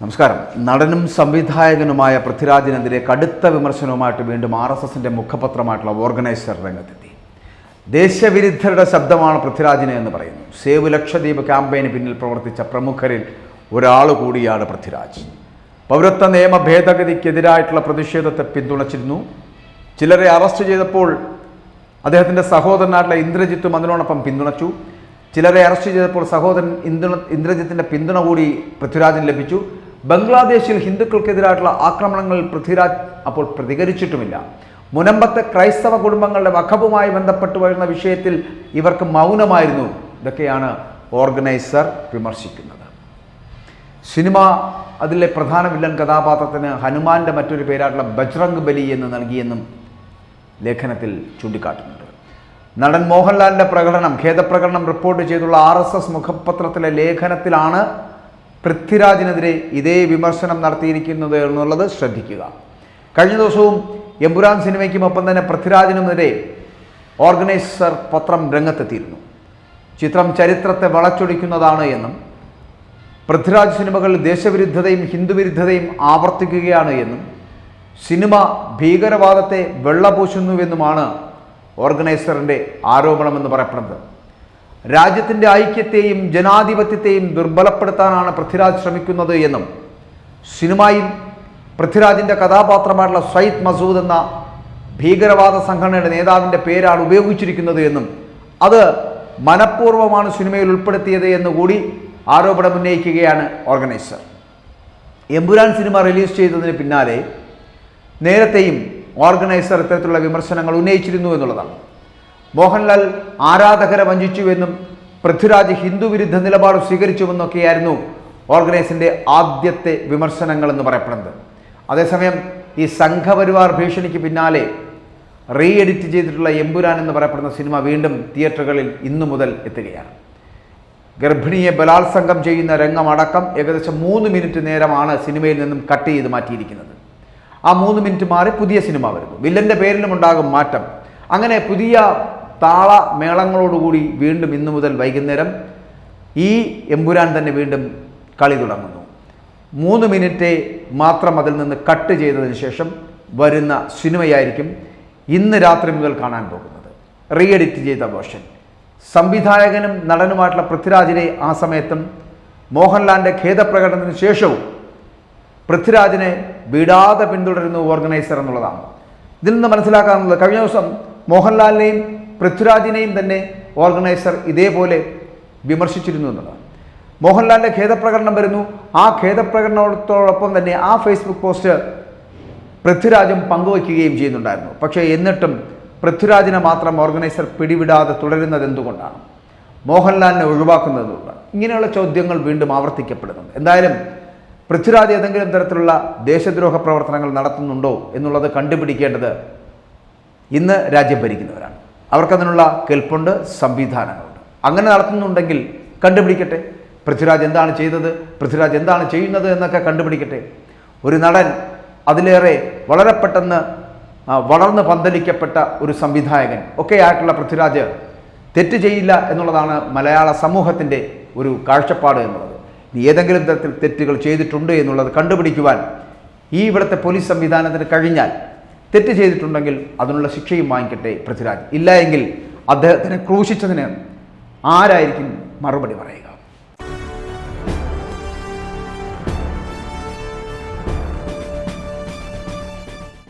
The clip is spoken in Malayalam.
നമസ്കാരം. നടനും സംവിധായകനുമായ പൃഥ്വിരാജിനെതിരെ കടുത്ത വിമർശനവുമായിട്ട് വീണ്ടും ആർ എസ് എസിന്റെ മുഖപത്രമായിട്ടുള്ള ഓർഗനൈസർ രംഗത്തെത്തി. ദേശവിരുദ്ധരുടെ ശബ്ദമാണ് പൃഥ്വിരാജിനെ എന്ന് പറയുന്നു. സേവ് ലക്ഷദ്വീപ് ക്യാമ്പയിന് പിന്നിൽ പ്രവർത്തിച്ച പ്രമുഖരിൽ ഒരാൾ കൂടിയാണ് പൃഥ്വിരാജ്. പൗരത്വ നിയമ ഭേദഗതിക്കെതിരായിട്ടുള്ള പ്രതിഷേധത്തെ പിന്തുണച്ചിരുന്നു. ചിലരെ അറസ്റ്റ് ചെയ്തപ്പോൾ അദ്ദേഹത്തിന്റെ സഹോദരനായിട്ടുള്ള ഇന്ദ്രജിത്തും അതിനോടൊപ്പം പിന്തുണച്ചു. ചിലരെ അറസ്റ്റ് ചെയ്തപ്പോൾ സഹോദരൻ ഇന്ദ്ര ഇന്ദ്രജിത്തിന്റെ പിന്തുണ കൂടി പൃഥ്വിരാജിന് ലഭിച്ചു. ബംഗ്ലാദേശിൽ ഹിന്ദുക്കൾക്കെതിരായിട്ടുള്ള ആക്രമണങ്ങളിൽ പൃഥ്വിരാജ് അപ്പോൾ പ്രതികരിച്ചിട്ടുമില്ല. മുനമ്പത്തെ ക്രൈസ്തവ കുടുംബങ്ങളുടെ വഖബുമായി ബന്ധപ്പെട്ട് വരുന്ന വിഷയത്തിൽ ഇവർക്ക് മൗനമായിരുന്നു. ഇതൊക്കെയാണ് ഓർഗനൈസർ വിമർശിക്കുന്നത്. സിനിമ അതിലെ പ്രധാന വില്ലൻ കഥാപാത്രത്തിന് ഹനുമാന്റെ മറ്റൊരു പേരായിട്ടുള്ള ബജ്രംഗ് ബലി എന്ന് നൽകിയെന്നും ലേഖനത്തിൽ ചൂണ്ടിക്കാട്ടുന്നുണ്ട്. നടൻ മോഹൻലാലിന്റെ പ്രകടനം ഖേദപ്രകടനം റിപ്പോർട്ട് ചെയ്തുള്ള ആർ എസ് എസ് മുഖപത്രത്തിലെ ലേഖനത്തിലാണ് പൃഥ്വിരാജിനെതിരെ ഇതേ വിമർശനം നടത്തിയിരിക്കുന്നത് എന്നുള്ളത് ശ്രദ്ധിക്കുക. കഴിഞ്ഞ ദിവസവും എമ്പുരാൻ സിനിമയ്ക്കും ഒപ്പം തന്നെ പൃഥ്വിരാജിനുമെതിരെ ഓർഗനൈസർ പത്രം രംഗത്തെത്തിയിരുന്നു. ചിത്രം ചരിത്രത്തെ വളച്ചൊടിക്കുന്നതാണ് എന്നും പൃഥ്വിരാജ് സിനിമകൾ ദേശവിരുദ്ധതയും ഹിന്ദുവിരുദ്ധതയും ആവർത്തിക്കുകയാണ് എന്നും സിനിമ ഭീകരവാദത്തെ വെള്ളപൂശുന്നുവെന്നുമാണ് ഓർഗനൈസറിന്റെ ആരോപണമെന്ന് പറയപ്പെടുന്നത്. രാജ്യത്തിന്റെ ഐക്യത്തെയും ജനാധിപത്യത്തെയും ദുർബലപ്പെടുത്താനാണ് പൃഥ്വിരാജ് ശ്രമിക്കുന്നത് എന്നും സിനിമയിൽ പൃഥ്വിരാജിന്റെ കഥാപാത്രമായിട്ടുള്ള സയ്യിദ് മസൂദ് എന്ന ഭീകരവാദ സംഘടനയുടെ നേതാവിന്റെ പേരാണ് ഉപയോഗിച്ചിരിക്കുന്നത് എന്നും അത് മനഃപൂർവമാണ് സിനിമയിൽ ഉൾപ്പെടുത്തിയത് എന്നുകൂടി ആരോപണം ഉന്നയിക്കുകയാണ് ഓർഗനൈസർ. എമ്പുരാൻ സിനിമ റിലീസ് ചെയ്തതിന് പിന്നാലെ നേരത്തെയും ഓർഗനൈസർ ഇത്തരത്തിലുള്ള വിമർശനങ്ങൾ ഉന്നയിച്ചിരുന്നു എന്നുള്ളതാണ്. മോഹൻലാൽ ആരാധകരെ വഞ്ചിച്ചുവെന്നും പൃഥ്വിരാജ് ഹിന്ദു വിരുദ്ധ നിലപാട് സ്വീകരിച്ചുവെന്നൊക്കെയായിരുന്നു ഓർഗനൈസിന്റെ ആദ്യത്തെ വിമർശനങ്ങൾ എന്ന് പറയപ്പെടുന്നത്. അതേസമയം ഈ സംഘപരിവാർ ഭീഷണിക്ക് പിന്നാലെ റീ എഡിറ്റ് ചെയ്തിട്ടുള്ള എമ്പുരാൻ എന്ന് പറയപ്പെടുന്ന സിനിമ വീണ്ടും തിയേറ്ററുകളിൽ ഇന്നു മുതൽ എത്തുകയാണ്. ഗർഭിണിയെ ബലാത്സംഗം ചെയ്യുന്ന രംഗമടക്കം ഏകദേശം മൂന്ന് മിനിറ്റ് നേരമാണ് സിനിമയിൽ നിന്നും കട്ട് ചെയ്ത് മാറ്റിയിരിക്കുന്നത്. ആ മൂന്ന് മിനിറ്റ് മാറി പുതിയ സിനിമ വരുന്നു. വില്ലന്റെ പേരിലും ഉണ്ടാകും മാറ്റം. അങ്ങനെ പുതിയ താള മേളങ്ങളോടുകൂടി വീണ്ടും ഇന്നു മുതൽ വൈകുന്നേരം ഈ എമ്പുരാൻ തന്നെ വീണ്ടും കളി തുടങ്ങുന്നു. മൂന്ന് മിനിറ്റ് മാത്രം അതിൽ നിന്ന് കട്ട് ചെയ്തതിന് ശേഷം വരുന്ന സിനിമയായിരിക്കും ഇന്ന് രാത്രി മുതൽ കാണാൻ പോകുന്നത്. റീ എഡിറ്റ് ചെയ്ത വേർഷൻ. സംവിധായകനും നടനുമായിട്ടുള്ള പൃഥ്വിരാജിനെ ആ സമയത്തും മോഹൻലാലിന്റെ ഖേദപ്രകടനത്തിന് ശേഷവും പൃഥ്വിരാജിനെ വിടാതെ പിന്തുടരുന്നു ഓർഗനൈസർ എന്നുള്ളതാണ്. ഇതിൽ നിന്ന് മനസ്സിലാക്കാനുള്ളത് കഴിഞ്ഞ ദിവസം മോഹൻലാലിനെയും പൃഥ്വിരാജിനെയും തന്നെ ഓർഗനൈസർ ഇതേപോലെ വിമർശിച്ചിരുന്നു എന്നുള്ളതാണ്. മോഹൻലാലിന്റെ ഖേദപ്രകടനം വരുന്നു. ആ ഖേദപ്രകടനത്തോടൊപ്പം തന്നെ ആ ഫേസ്ബുക്ക് പോസ്റ്റ് പൃഥ്വിരാജും പങ്കുവയ്ക്കുകയും ചെയ്യുന്നുണ്ടായിരുന്നു. പക്ഷേ എന്നിട്ടും പൃഥ്വിരാജിനെ മാത്രം ഓർഗനൈസർ പിടിവിടാതെ തുടരുന്നത് എന്തുകൊണ്ടാണ്? മോഹൻലാലിനെ ഒഴിവാക്കുന്നത് ഇങ്ങനെയുള്ള ചോദ്യങ്ങൾ വീണ്ടും ആവർത്തിക്കപ്പെടുന്നുണ്ട്. എന്തായാലും പൃഥ്വിരാജ് ഏതെങ്കിലും തരത്തിലുള്ള ദേശദ്രോഹ പ്രവർത്തനങ്ങൾ നടത്തുന്നുണ്ടോ എന്നുള്ളത് കണ്ടുപിടിക്കേണ്ടത് ഇന്ന് രാജ്യം ഭരിക്കുന്നവരാണ്. അവർക്കതിനുള്ള കെൽപ്പുണ്ട് സംവിധാനങ്ങളുണ്ട്. അങ്ങനെ നടത്തുന്നുണ്ടെങ്കിൽ കണ്ടുപിടിക്കട്ടെ. പൃഥ്വിരാജ് എന്താണ് ചെയ്തത്? പൃഥ്വിരാജ് എന്താണ് ചെയ്യുന്നത് എന്നൊക്കെ കണ്ടുപിടിക്കട്ടെ. ഒരു നടൻ അതിലേറെ വളരെ പെട്ടെന്ന് വളർന്ന് പന്തലിക്കപ്പെട്ട ഒരു സംവിധായകൻ. ഒക്കെ ആയിട്ടുള്ള പൃഥ്വിരാജ് തെറ്റ് ചെയ്യില്ല എന്നുള്ളതാണ് മലയാള സമൂഹത്തിന്റെ ഒരു കാഴ്ചപ്പാട് എന്നുള്ളത്. ഏതെങ്കിലും തരത്തിൽ തെറ്റുകൾ ചെയ്തിട്ടുണ്ട് എന്നുള്ളത് കണ്ടുപിടിക്കുവാൻ ഈ ഇവിടുത്തെ പോലീസ് സംവിധാനത്തിന് കഴിഞ്ഞാൽ തെറ്റ് ചെയ്തിട്ടുണ്ടെങ്കിൽ അതിനുള്ള ശിക്ഷയും വാങ്ങിക്കട്ടെ പൃഥ്വിരാജ്. ഇല്ല എങ്കിൽ അദ്ദേഹത്തിനെ ക്രൂശിച്ചതിന് ആരായിരിക്കും മറുപടി പറയുക?